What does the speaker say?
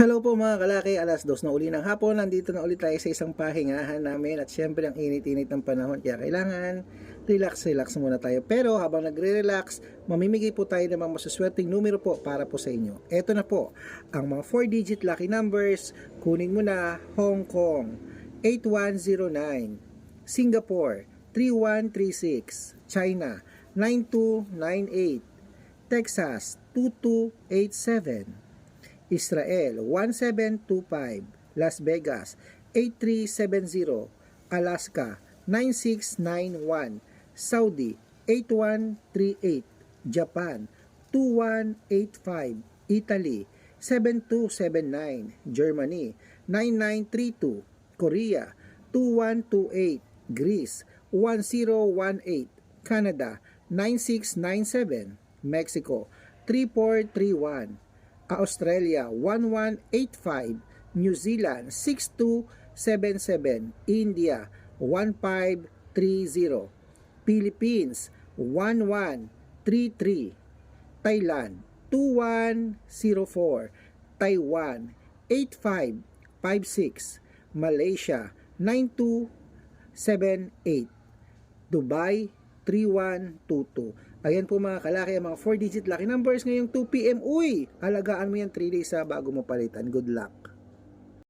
Hello po mga kalaki, alas dos na uli ng hapon, nandito na ulit tayo sa isang pahingahan namin at syempre ang init-init ng panahon kaya kailangan relax-relax muna tayo. Pero habang nagre-relax, mamimigay po tayo ng mga masuswerteng numero po para po sa inyo. Ito na po, ang mga 4-digit lucky numbers, kunin mo na Hong Kong 8109, Singapore 3136, China 9298, Texas 2287, Israel 1725, Las Vegas 8370, Alaska 9691, Saudi 8138, Japan 2185, Italy 7279, Germany 9932, Korea 2128, Greece 1018, Canada 9697, Mexico 3431, Australia 1185, New Zealand 6277, India 1530, Philippines 1133, Thailand 2104, Taiwan 8556, Malaysia 9278, Dubai 3122. Ayan po mga kalaki, ang mga 4-digit lucky numbers ngayong 2pm. Uy, alagaan mo yan 3 days sa bago mo palitan. Good luck.